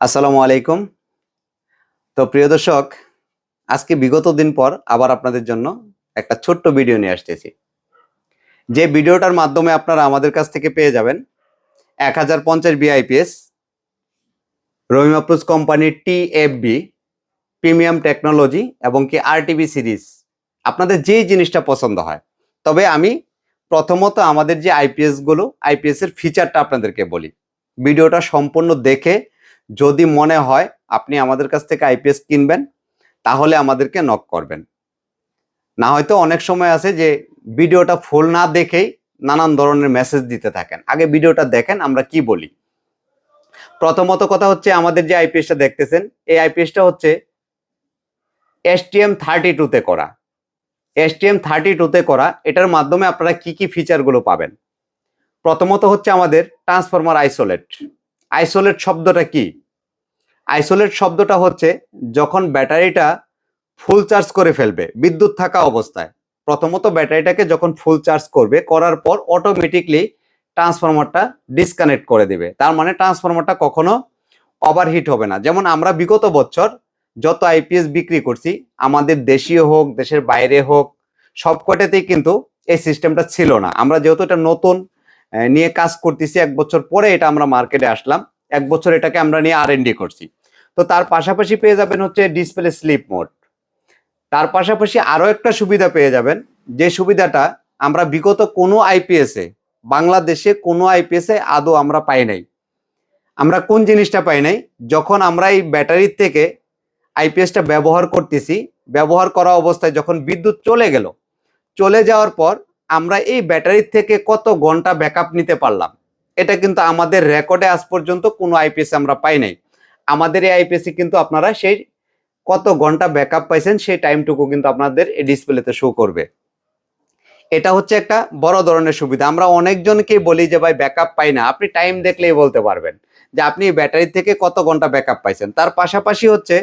আসসালামু আলাইকুম। তো প্রিয় দর্শক, আজকে বিগত দিন পর আবার আপনাদের জন্য একটা ছোট্ট ভিডিও নিয়ে আসতেছি। যে ভিডিওটার মাধ্যমে আপনারা আমাদের কাছ থেকে পেয়ে যাবেন এক হাজার পঞ্চাশ বিআইপিএস রহিমাপ্রুজ কোম্পানির টিএফবি প্রিমিয়াম টেকনোলজি এবং কি আরটিবি সিরিজ। আপনাদের যেই জিনিসটা পছন্দ হয়। তবে আমি প্রথমত আমাদের যে আইপিএসগুলো, আইপিএসের ফিচারটা আপনাদেরকে বলি। ভিডিওটা সম্পূর্ণ দেখে যদি মনে হয় আপনি আমাদের কাছ থেকে আইপিএস কিনবেন, তাহলে আমাদেরকে নক করবেন। না হয়তো অনেক সময় আছে যে ভিডিওটা ফুল না দেখেই নানান ধরনের মেসেজ দিতে থাকেন। আগে ভিডিওটা দেখেন, আমরা কি বলি? প্রথমত কথা হচ্ছে আমাদের যে আইপিএসটা দেখতেছেন, এই আইপিএসটা হচ্ছে এসটিএম থার্টি টুতে করা। এসটিএম থার্টি টুতে করা, এটার মাধ্যমে আপনারা কি কি ফিচারগুলো পাবেন? প্রথমত হচ্ছে আমাদের ট্রান্সফরমার আইসোলেট আইসোলেট শব্দটা কি? আইসোলেট শব্দটা হচ্ছে যখন ব্যাটারিটা ফুল চার্জ করে ফেলবে, বিদ্যুৎ থাকা অবস্থায়। প্রথমত ব্যাটারিটাকে যখন ফুল চার্জ করবে, করার পর অটোমেটিকলি ট্রান্সফরমারটা ডিসকানেক্ট করে দেবে। তার মানে ট্রান্সফরমারটা কখনো ওভারহিট হবে না। যেমন আমরা বিগত বছর যত আইপিএস বিক্রি করছি, আমাদের দেশীয় হোক, দেশের বাইরে হোক সব কটাতেই কিন্তু এই সিস্টেমটা ছিল না। আমরা যেহেতু এটা নতুন নিয়ে কাজ করতেছি, এক বছর পরে এটা আমরা মার্কেটে আসলাম, এক বছর এটাকে আমরা নিয়ে আর করছি। তো তার পাশাপাশি পেয়ে যাবেন হচ্ছে ডিসপ্লে স্লিপ মোড তার পাশাপাশি আরও একটা সুবিধা পেয়ে যাবেন, যে সুবিধাটা আমরা বিগত কোনো আইপিএস বাংলাদেশে কোনো আইপিএস আদৌ আমরা পাই নাই। আমরা কোন জিনিসটা পাই নাই? যখন আমরা এই ব্যাটারির থেকে আইপিএসটা ব্যবহার করতেছি, ব্যবহার করা অবস্থায় যখন বিদ্যুৎ চলে গেল, চলে যাওয়ার পর আমরা এই ব্যাটারির থেকে কত ঘণ্টা ব্যাকআপ নিতে পারলাম? এটা কিন্তু আমাদের রেকর্ডে আজ পর্যন্ত কোনো আইপিএস আমরা পাই নাই। আমাদের এই আইপিএসে কিন্তু আপনারা সেই কত ঘণ্টা ব্যাকআপ পাইছেন সেই টাইমটুকু কিন্তু আপনাদের ডিসপ্লেতে শো করবে। এটা হচ্ছে একটা বড় ধরনের সুবিধা। আমরা অনেকজনকেই বলি যে, ভাই ব্যাকআপ পাই না। আপনি টাইম দেখলেই বলতে পারবেন যে, আপনি ব্যাটারি থেকে কত ঘণ্টা ব্যাকআপ পাইছেন? তার পাশাপাশি হচ্ছে,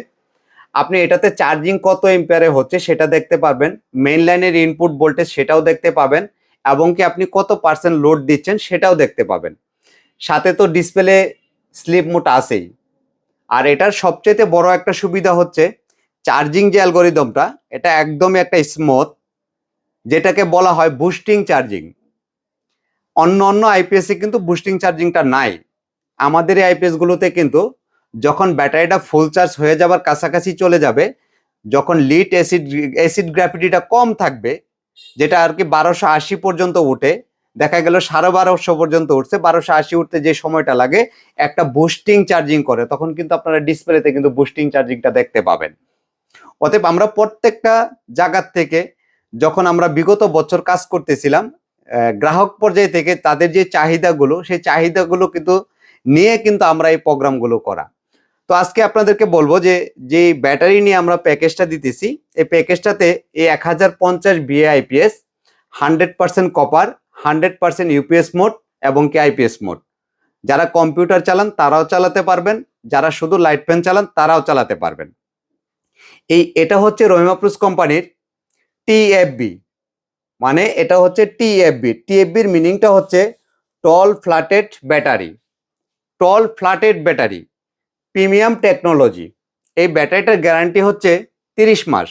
আপনি এটাতে চার্জিং কত এম্পিয়ারে হচ্ছে সেটা দেখতে পারবেন। মেইন লাইনের ইনপুট ভোল্টেজ সেটাও দেখতে পাবেন এবং কি আপনি কত পার্সেন্ট লোড দিচ্ছেন সেটাও দেখতে পাবেন। সাথে তো ডিসপ্লে স্লিপ মোড আছেই। আর এটার সবচেয়ে বড় একটা সুবিধা হচ্ছে চার্জিং যে অ্যালগোরিদমটা এটা একদমই একটা স্মুথ যেটাকে বলা হয় বুস্টিং চার্জিং অন্য অন্য আইপিএস কিন্তু বুস্টিং চার্জিংটা নাই। আমাদের এই আইপিএস গুলোতে কিন্তু যখন ব্যাটারিটা ফুল চার্জ হয়ে যাবার কাছাকাছি চলে যাবে, যখন লিড অ্যাসিড অ্যাসিড গ্র্যাভিটিটা কম থাকবে, যেটা আর কি বারোশো আশি পর্যন্ত উঠে দেখা গেল সাড়ে বারোশো পর্যন্ত উঠছে, বারোশো আশি উঠতে যে সময়টা লাগে, একটা বুস্টিং চার্জিং করে, তখন কিন্তু আপনারা ডিসপ্লেতে কিন্তু বুস্টিং চার্জিংটা দেখতে পাবেন। অতএব আমরা প্রত্যেকটা জায়গার থেকে যখন আমরা বিগত বছর কাজ করতেছিলাম গ্রাহক পর্যায় থেকে তাদের যে চাহিদাগুলো, সেই চাহিদাগুলো কিন্তু নিয়ে কিন্তু আমরা এই প্রোগ্রামগুলো করা। তো আজকে আপনাদেরকে বলব যে যে ব্যাটারি নিয়ে আমরা প্যাকেজটা দিতেছি, এই প্যাকেজটাতে এই এক হাজার পঞ্চাশ VA IPS hundred percent copper hundred percent UPS mode এবং কি আইপিএস মোড। যারা কম্পিউটার চালান, তারাও চালাতে পারবেন। যারা শুধু লাইট ফ্যান চালান, তারাও চালাতে পারবেন। এই, এটা হচ্ছে রহিমাপ্রুস কোম্পানির টিএফবি মানে এটা হচ্ছে টিএফবি টিএফবির মিনিংটা হচ্ছে tall flatted battery. Tall flatted battery. Premium technology. এই ব্যাটারিটার গ্যারান্টি হচ্ছে তিরিশ মাস।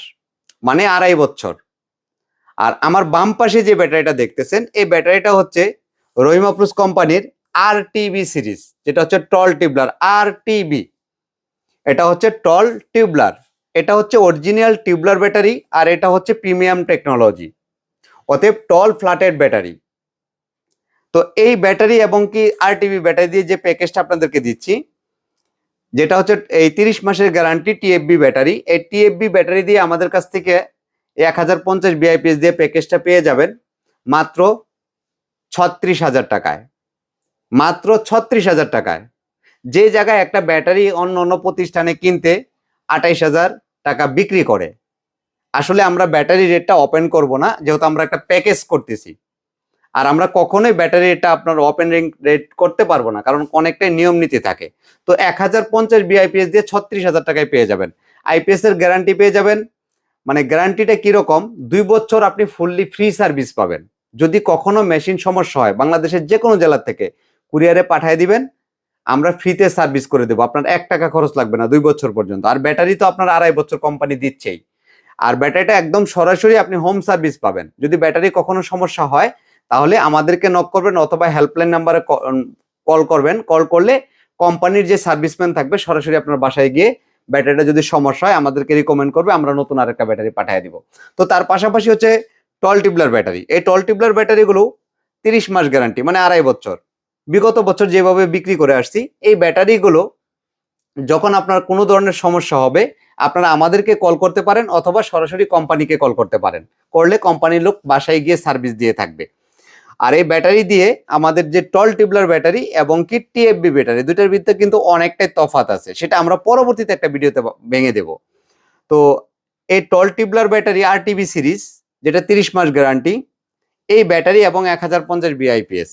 মানে আড়াই বছর। আর আমার বাম পাশে যে ব্যাটারিটা দেখতেছেন, এই ব্যাটারিটা হচ্ছে রহিমাপ্রুস কোম্পানির আর টিবি সিরিজ, যেটা হচ্ছে টল টিউবলার আর টিবি এটা হচ্ছে টল টিউবলার। এটা হচ্ছে অরিজিনাল টিউবলার ব্যাটারি আর এটা হচ্ছে প্রিমিয়াম টেকনোলজি। অতএব টল ফ্ল্যাটেড ব্যাটারি। তো এই ব্যাটারি এবং কি আরটিবি ব্যাটারি দিয়ে যে প্যাকেজটা আপনাদেরকে দিচ্ছি, যেটা হচ্ছে এই তিরিশ মাসের গ্যারান্টি টিএফবি ব্যাটারি। এই টিএফবি ব্যাটারি দিয়ে আমাদের কাছ থেকে এক হাজার পঞ্চাশ বিআইপিএস দিয়ে প্যাকেজটা পেয়ে যাবেন মাত্র ছত্রিশ হাজার টাকায়। মাত্র ছত্রিশ হাজার টাকায়। যে জায়গায় একটা ব্যাটারি অন্য অন্য প্রতিষ্ঠানে কিনতে আঠাইশ হাজার টাকা বিক্রি করে। আসলে আমরা ব্যাটারি রেটটা ওপেন করব না, যেহেতু আমরা একটা প্যাকেজ করতেছি। আর আমরা কখনোই ব্যাটারি রেটটা আপনার ওপেন রেট করতে পারব না, কারণ অনেকটাই নিয়ম নীতি থাকে। তো এক হাজার পঞ্চাশ বিআইপিএস দিয়ে ছত্রিশ হাজার টাকায় পেয়ে যাবেন। আইপিএস এর গ্যারান্টি পেয়ে যাবেন। মানে গ্যারান্টিটা কীরকম? দুই বছর আপনি ফুললি ফ্রি সার্ভিস পাবেন। যদি কখনো মেশিন সমস্যা হয়, বাংলাদেশের যে কোনো জেলার থেকে কুরিয়ারে পাঠিয়ে দিবেন, আমরা ফ্রিতে সার্ভিস করে দেবো। আপনার এক টাকা খরচ লাগবে না দুই বছর পর্যন্ত। আর ব্যাটারি তো আপনার আড়াই বছর কোম্পানি দিচ্ছেই। আর ব্যাটারিটা একদম সরাসরি আপনি হোম সার্ভিস পাবেন। যদি ব্যাটারি কখনো সমস্যা হয়, তাহলে আমাদেরকে নক করবেন অথবা হেল্পলাইন নাম্বারে কল করবেন। কল করলে কোম্পানির যে সার্ভিসম্যান থাকবে, সরাসরি আপনার বাসায় গিয়ে ব্যাটারিটা যদি সমস্যা হয়, আমাদেরকে রিকমেন্ড করবে, আমরা নতুন আরেকটা ব্যাটারি পাঠিয়ে দিব। তো তার পাশাপাশি হচ্ছে টল টিবলার ব্যাটারি এই টল টিবলার ব্যাটারিগুলো তিরিশ মাস গ্যারান্টি মানে আড়াই বছর। বিগত বছর যেভাবে বিক্রি করে আসছি, এই ব্যাটারিগুলো যখন আপনার কোনো ধরনের সমস্যা হবে, আপনারা আমাদেরকে কল করতে পারেন অথবা সরাসরি কোম্পানিকে কল করতে পারেন। করলে কোম্পানির লোক বাসায় গিয়ে সার্ভিস দিয়ে থাকবে। আর এই ব্যাটারি দিয়ে আমাদের যে টল টিবলার ব্যাটারি এবং কি টিএফবি ব্যাটারি দুটার ভিতরে কিন্তু অনেকটাই তফাত আছে। সেটা আমরা পরবর্তীতে একটা ভিডিওতে ভেঙে দেব। তো এই টল টিবলার ব্যাটারি আর টিভি সিরিজ, যেটা তিরিশ মাস গ্যারান্টি, এই ব্যাটারি এবং এক হাজার পঞ্চাশ বিআইপিএস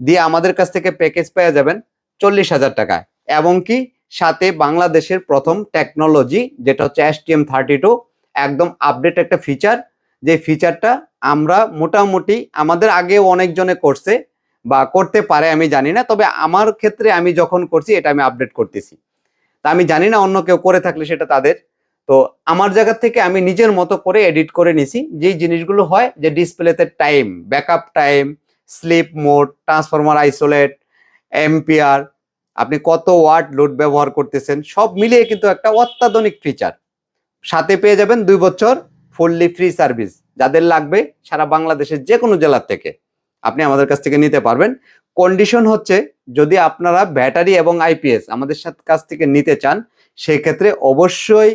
দিয়ে আমাদের কাছ থেকে প্যাকেজ পাওয়া যাবেন চল্লিশ হাজার টাকায়। এবং কি সাথে বাংলাদেশের প্রথম টেকনোলজি যেটা হচ্ছে S T M thirty two একদম আপডেট একটা ফিচার যে ফিচারটা আমরা মোটামুটি আমাদের আগেও অনেকজনে করছে বা করতে পারে, আমি জানি না। তবে আমার ক্ষেত্রে আমি যখন করছি, এটা আমি আপডেট করতেছি। তা আমি জানি না অন্য কেউ করে থাকলে সেটা তাদের। তো আমার জায়গা থেকে আমি নিজের মতো করে এডিট করে নিছি, যেই জিনিসগুলো হয়, যে ডিসপ্লেতে time backup time sleep mode transformer isolate ampere আপনি কত ওয়াট লোড ব্যবহার করতেছেন, সব মিলিয়ে কিন্তু একটা অত্যাধুনিক ফিচার সাথে পেয়ে যাবেন দুই বছর ফুললি ফ্রি সার্ভিস যাদের লাগবে সারা বাংলাদেশের যে কোনো জেলার থেকে আপনি আমাদের কাছ থেকে নিতে পারবেন। কন্ডিশন হচ্ছে যদি আপনারা ব্যাটারি এবং আইপিএস আমাদের সাথে, কাছ থেকে নিতে চান সেই ক্ষেত্রে অবশ্যই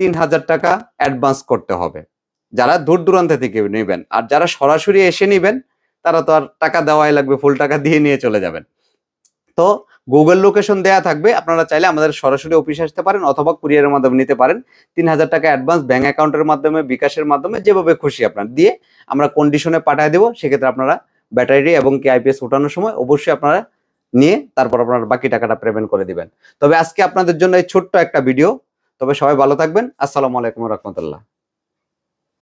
তিন হাজার টাকা অ্যাডভান্স করতে হবে। যারা দূর দূরান্ত থেকে নেবেন, আর যারা সরাসরি এসে নেবেন, তারা তো আর টাকা দেওয়াই লাগবে ফুল টাকা দিয়ে নিয়ে চলে যাবেন। তো গুগল লোকেশন দেয়া থাকবে। আপনারা চাইলে আমাদের সরাসরি অফিসে আসতে পারেন অথবা কুরিয়ারের মাধ্যমে নিতে পারেন। তিন হাজার টাকা অ্যাডভান্স ব্যাঙ্ক অ্যাকাউন্টের মাধ্যমে, বিকাশের মাধ্যমে, যেভাবে খুশি আপনার। দিয়ে আমরা কন্ডিশনে পাঠিয়ে দেবো, সেক্ষেত্রে আপনারা ব্যাটারি এবং কি আইপিএস ওঠানোর সময় অবশ্যই আপনারা নিয়ে তারপর আপনারা বাকি টাকাটা পেমেন্ট করে দিবেন। তবে আজকে আপনাদের জন্য এই ছোট্ট একটা ভিডিও তবে সবাই ভালো থাকবেন। আসসালামু আলাইকুম রহমতুল্লাহ।